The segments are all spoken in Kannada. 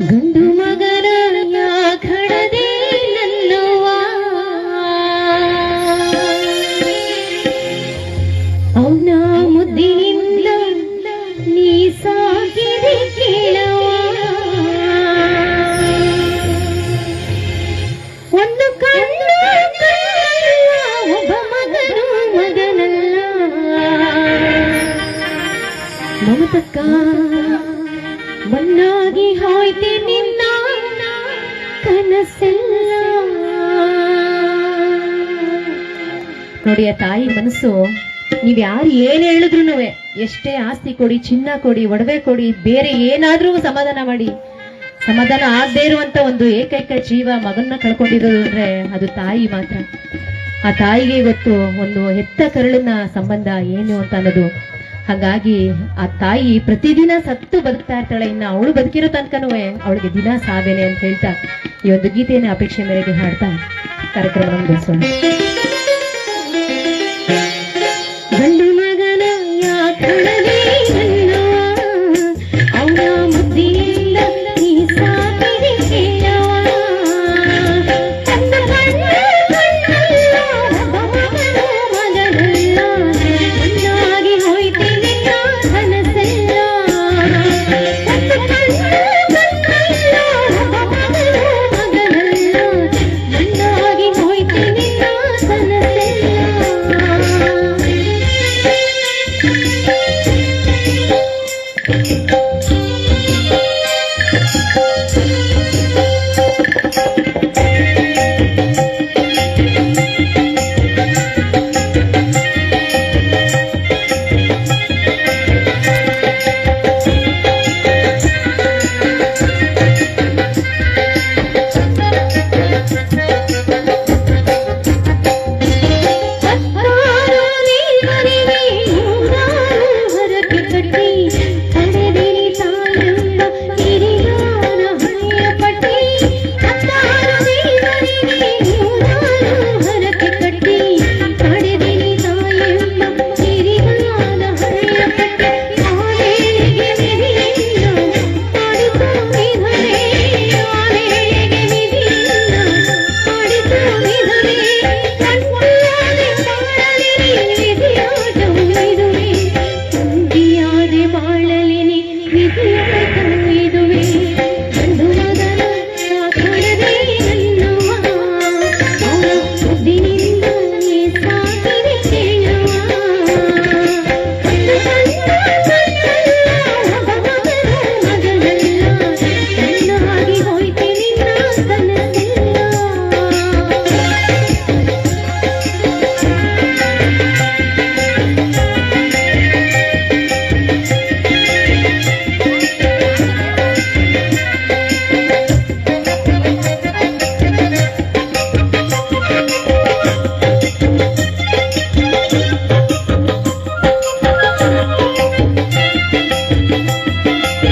ಗಂಡು ಮಗನ ಘಡದೆ ನನ್ನುವ. ಅವನ ಮುದ್ದಿನಿಂದ ನೀ ಸಾಗಿದೆ ಕೇಳುವ ಒಂದು ಕಣ್ಣು ಒಬ್ಬ ಮಗನು ಮಗನಲ್ಲ. ಮಮತಕ್ಕ ನೋಡಿ ಆ ತಾಯಿ ಮನಸ್ಸು, ನೀವ್ ಯಾರು ಏನ್ ಹೇಳಿದ್ರು ಎಷ್ಟೇ ಆಸ್ತಿ ಕೊಡಿ, ಚಿನ್ನ ಕೊಡಿ, ಒಡವೆ ಕೊಡಿ, ಬೇರೆ ಏನಾದ್ರೂ ಸಮಾಧಾನ ಮಾಡಿ. ಸಮಾಧಾನ ಆಗದೆ ಇರುವಂತ ಒಂದು ಏಕೈಕ ಜೀವ ಮಗನ್ನ ಕಳ್ಕೊಂಡಿರೋದು ಅಂದ್ರೆ ಅದು ತಾಯಿ ಮಾತ್ರ. ಆ ತಾಯಿಗೆ ಇವತ್ತು ಒಂದು ಹೆತ್ತ ಕರುಳಿನ ಸಂಬಂಧ ಏನು ಅಂತ ಅನ್ನೋದು ಹಾಗಾಗಿ ಆ ತಾಯಿ ಪ್ರತಿದಿನ ಸತ್ತು ಬದುಕ್ತಾ ಇರ್ತಾಳೆ, ಇನ್ನ ಅವಳು ಬದುಕಿರೋ ತನಕನೂ ಅವಳಿಗೆ ದಿನ ಸಾವೇನೆ ಅಂತ ಹೇಳ್ತಾ ಈ ಒಂದು ಗೀತೆಯನ್ನು ಅಪೇಕ್ಷೆ ಮೇರೆಗೆ ಹಾಡ್ತಾ ಕಾರ್ಯಕ್ರಮ ಮುಂದುವರಿಸೋಣ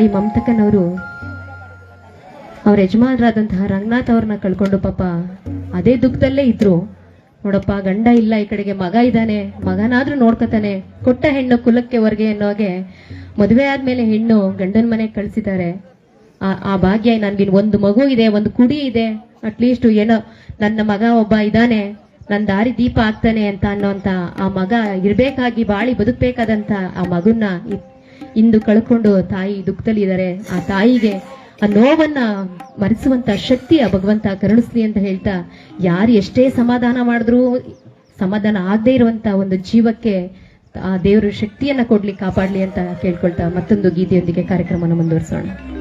ತಾಯಿ ಮಮತಕ್ಕನವರು ಅವ್ರ ಯಜಮಾನರಾದಂತಹ ರಂಗನಾಥ್ ಅವ್ರನ್ನ ಕಳ್ಕೊಂಡು ಪಾಪ ಅದೇ ದುಃಖದಲ್ಲೇ ಇದ್ರು. ನೋಡಪ್ಪ, ಗಂಡ ಇಲ್ಲ ಈ ಕಡೆಗೆ, ಮಗ ಇದ್ದಾನೆ, ಮಗನಾದ್ರೂ ನೋಡ್ಕೊತಾನೆ, ಕೊಟ್ಟ ಹೆಣ್ಣು ಕುಲಕ್ಕೆ ಹೊರಗೆ ಅನ್ನೋಗೆ ಮದುವೆ ಆದ್ಮೇಲೆ ಹೆಣ್ಣು ಗಂಡನ ಮನೆಗೆ ಕಳ್ಸಿದ್ದಾರೆ. ಆ ಆ ಭಾಗ್ಯ ನನ್ಗಿನ್ ಒಂದು ಮಗು ಇದೆ, ಒಂದು ಕುಡಿ ಇದೆ ಅಟ್ಲೀಸ್ಟ್ ಏನೋ ನನ್ನ ಮಗ ಒಬ್ಬ ಇದ್ದಾನೆ ನನ್ನ ದಾರಿ ದೀಪ ಆಗ್ತಾನೆ ಅಂತ ಅನ್ನೋಂತ ಆ ಮಗ ಇರ್ಬೇಕಾಗಿ, ಬಾಳಿ ಬದುಕ್ಬೇಕಾದಂತ ಆ ಮಗುನ್ನ ಇಂದು ಕಳ್ಕೊಂಡು ತಾಯಿ ದುಃಖದಲ್ಲಿದ್ದಾರೆ. ಆ ತಾಯಿಗೆ ಆ ನೋವನ್ನ ಮರೆಸುವಂತ ಶಕ್ತಿ ಆ ಭಗವಂತ ಕರುಣಿಸ್ಲಿ ಅಂತ ಹೇಳ್ತಾ, ಯಾರು ಎಷ್ಟೇ ಸಮಾಧಾನ ಮಾಡಿದ್ರೂ, ಸಮಾಧಾನ ಆಗದೆ ಇರುವಂತ ಒಂದು ಜೀವಕ್ಕೆ ಆ ದೇವರು ಶಕ್ತಿಯನ್ನ ಕೊಡ್ಲಿ, ಕಾಪಾಡ್ಲಿ ಅಂತ ಕೇಳ್ಕೊಳ್ತಾ ಮತ್ತೊಂದು ಗೀತೆಯೊಂದಿಗೆ ಕಾರ್ಯಕ್ರಮವನ್ನು ಮುಂದುವರಿಸೋಣ.